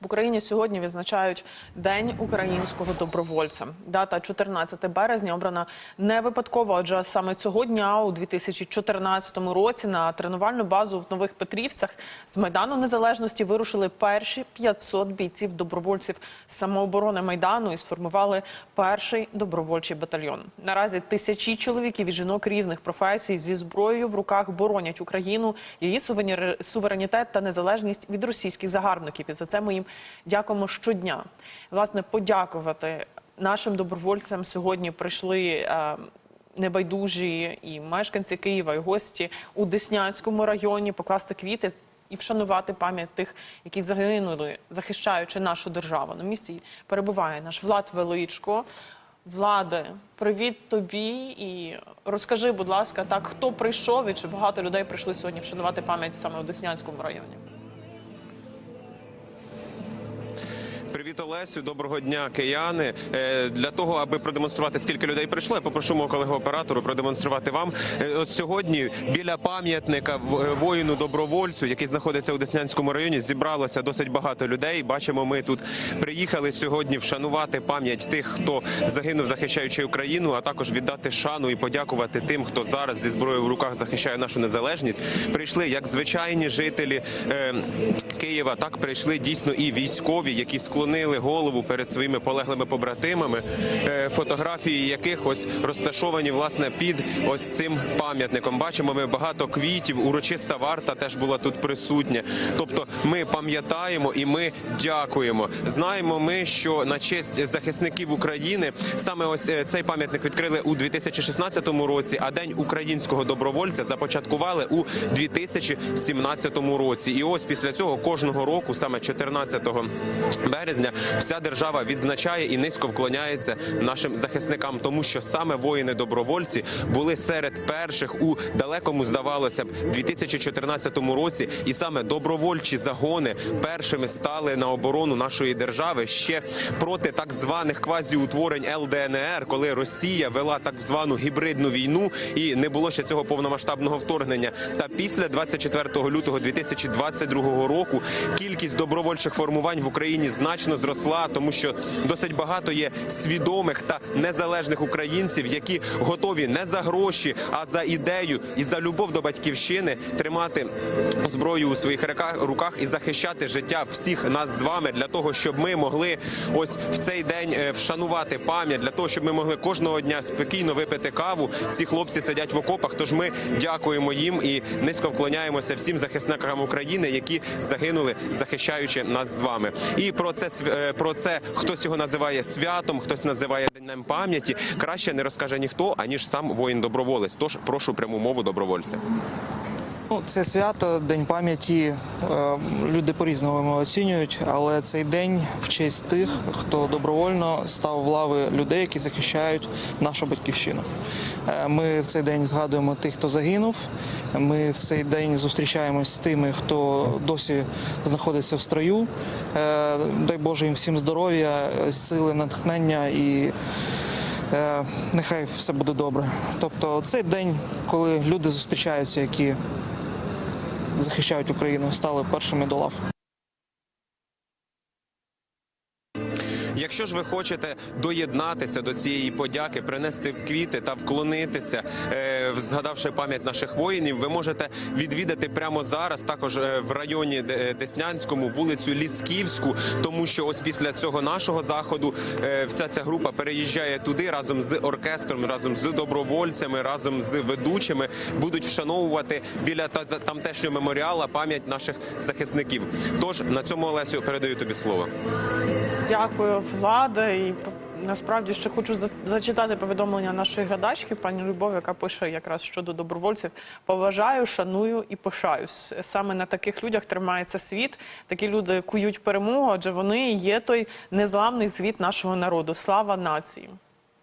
В Україні сьогодні відзначають День українського добровольця. Дата 14 березня обрана не випадково, адже саме цього дня, у 2014 році, на тренувальну базу в Нових Петрівцях з майдану незалежності вирушили перші 500 бійців добровольців самооборони майдану і сформували перший добровольчий батальйон. Наразі тисячі чоловіків і жінок різних професій зі зброєю в руках боронять Україну, її суверенітет та незалежність від російських загарбників. І за це ми їм дякуємо щодня. Власне, подякувати нашим добровольцям сьогодні прийшли. е, Небайдужі і мешканці Києва, і гості у Деснянському районі покласти квіти і вшанувати пам'ять тих, які загинули, захищаючи нашу державу. На місці перебуває наш Влад Величко. Владе, привіт тобі і розкажи, будь ласка, так хто прийшов і чи багато людей прийшли сьогодні вшанувати пам'ять саме у Деснянському районі? Привіт, Олесю. Доброго дня, кияни. Е, Для того, аби продемонструвати, скільки людей прийшло, я попрошу мого колегу оператору продемонструвати вам. Е, От сьогодні біля пам'ятника е, воїну добровольцю, який знаходиться у Деснянському районі, зібралося досить багато людей. Бачимо, ми тут приїхали сьогодні вшанувати пам'ять тих, хто загинув, захищаючи Україну, а також віддати шану і подякувати тим, хто зараз зі зброєю в руках захищає нашу незалежність. Прийшли як звичайні жителі Києва, так прийшли дійсно і військові, які склонили голову перед своїми полеглими побратимами, е, фотографії яких ось розташовані власне під ось цим пам'ятником. Бачимо, ми багато квітів, урочиста варта теж була тут присутня. Тобто, ми пам'ятаємо і ми дякуємо. Знаємо ми, що на честь захисників України саме ось е, цей пам'ятник відкрили у 2016 році, а день українського добровольця започаткували у 2017 році. І ось після цього кожного року, саме 14 березня, вся держава відзначає і низько вклоняється нашим захисникам, тому що саме воїни-добровольці були серед перших у далекому, здавалося б, 2014 році, і саме добровольчі загони першими стали на оборону нашої держави ще проти так званих квазіутворень ЛДНР, коли Росія вела так звану гібридну війну і не було ще цього повномасштабного вторгнення. Та після 24 лютого 2022 року кількість добровольчих формувань в Україні значно зросла, тому що досить багато є свідомих та незалежних українців, які готові не за гроші, а за ідею і за любов до батьківщини тримати зброю у своїх руках- і захищати життя всіх нас з вами для того, щоб ми могли ось в цей день е, вшанувати пам'ять, для того, щоб ми могли кожного дня спокійно випити каву. Ці хлопці сидять в окопах. Тож ми дякуємо їм і низько вклоняємося всім захисникам України, які загинули, захищаючи нас з вами. І про це св- е, про це хтось його називає святом, хтось називає днем пам'яті. Краще не розкаже ніхто, аніж сам воїн доброволець. Тож прошу пряму мову добровольця. Ну, це свято, День пам'яті. е, Люди по-різному оцінюють, але цей день в честь тих, хто добровольно став в лави людей, які захищають нашу батьківщину. Е, Ми в цей день згадуємо тих, хто загинув. Ми в цей день зустрічаємось з тими, хто досі знаходиться в строю. Е, Дай Боже їм всім здоров'я, сили, натхнення і. Нехай все буде добре. Тобто, цей день, коли люди зустрічаються, які захищають Україну, стали першими до лав. Якщо ж ви хочете доєднатися до цієї подяки, принести квіти та вклонитися, е, згадавши пам'ять наших воїнів, ви можете відвідати прямо зараз, також е, в районі Деснянському, вулицю Лісківську, тому що ось після цього нашого заходу е, вся ця група переїжджає туди разом з оркестром, разом з добровольцями, разом з ведучими, будуть вшановувати біля та- та- тамтешнього меморіала пам'ять наших захисників. Тож на цьому Олесю передаю тобі слово. Дякую, Влада. І насправді ще хочу зачитати повідомлення нашої глядачки, пані Любов, яка пише якраз щодо добровольців. Поважаю, шаную і пишаюсь. Саме на таких людях тримається світ. Такі люди кують перемогу, адже вони є той незламний світ нашого народу. Слава нації.